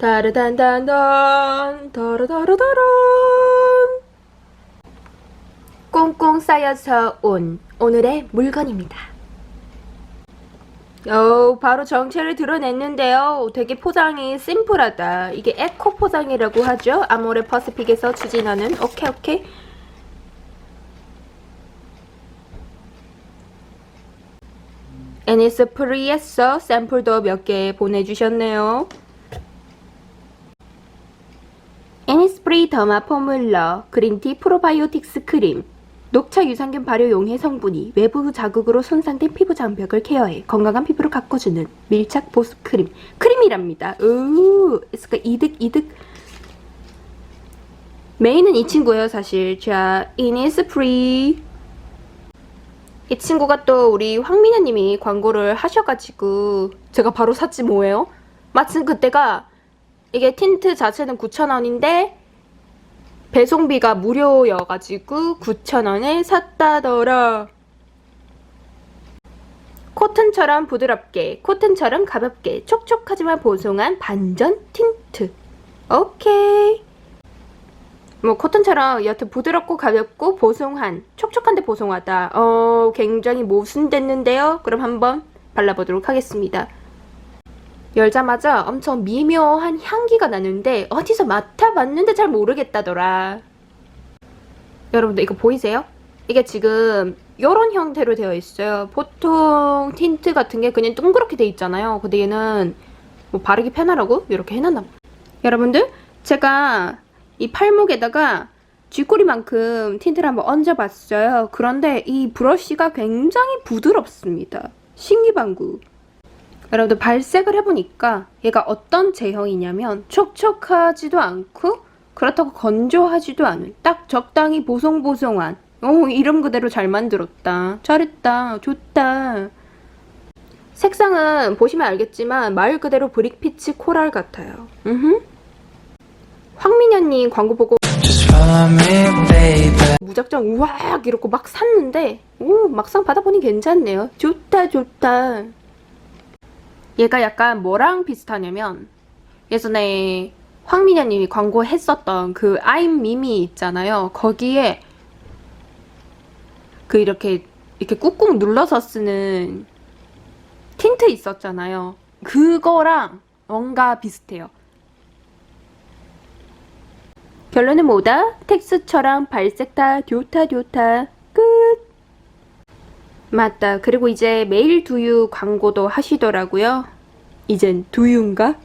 다르단단단 다르다르다란 꽁꽁 쌓여서 온 오늘의 물건입니다. 어, 바로 정체를 드러냈는데요. 되게 포장이 심플하다. 이게 에코 포장이라고 하죠. 아모레 퍼시픽에서 추진하는. 오케이, 오케이. 애니스프리에서 샘플도 몇 개 보내주셨네요. 애니스 프리 더마 포뮬러 그린티 프로바이오틱스 크림 녹차 유산균 발효용 해 성분이 외부 자극으로 손상된 피부 장벽을 케어해 건강한 피부를 가꿔주는 밀착 보습 크림 크림이랍니다. 우, 그러니까 이득 이득. 메인은 이 친구예요 사실. 자, 이니스 프리 이 친구가 또 우리 황민아님이 광고를 하셔가지고 제가 바로 샀지 뭐예요? 마침 그때가 이게 틴트 자체는 9,000원인데 배송비가 무료여가지고 9,000원에 샀다더라. 코튼처럼 부드럽게, 코튼처럼 가볍게, 촉촉하지만 보송한 반전 틴트. 오케이. 뭐 코튼처럼 여튼 부드럽고 가볍고 보송한, 촉촉한데 보송하다. 어, 굉장히 모순됐는데요. 그럼 한번 발라보도록 하겠습니다. 열자마자 엄청 미묘한 향기가 나는데 어디서 맡아봤는데 잘 모르겠다더라. 여러분들 이거 보이세요? 이게 지금 이런 형태로 되어 있어요. 보통 틴트 같은 게 그냥 둥그렇게 돼 있잖아요. 근데 얘는 뭐 바르기 편하라고 이렇게 해놨나 봐. 여러분들 제가 이 팔목에다가 쥐꼬리만큼 틴트를 한번 얹어봤어요. 그런데 이 브러쉬가 굉장히 부드럽습니다. 신기방구. 여러분들 발색을 해보니까 얘가 어떤 제형이냐면 촉촉하지도 않고 그렇다고 건조하지도 않은 딱 적당히 보송보송한 오 이름 그대로 잘 만들었다 잘했다 좋다. 색상은 보시면 알겠지만 말 그대로 브릭피치 코랄 같아요. 음흠. 황민현님 광고 보고. Me. 무작정 우악 이러고 막 샀는데 오 막상 받아보니 괜찮네요. 좋다 좋다 얘가 약간 뭐랑 비슷하냐면 예전에 황민아님이 광고했었던 그 I'm 미미 있잖아요. 거기에 그 이렇게 이렇게 꾹꾹 눌러서 쓰는 틴트 있었잖아요. 그거랑 뭔가 비슷해요. 결론은 뭐다? 텍스처랑 발색 다 좋다 좋다. 끝 맞다 그리고 이제 메일 두유 광고도 하시더라고요 이젠 두유인가?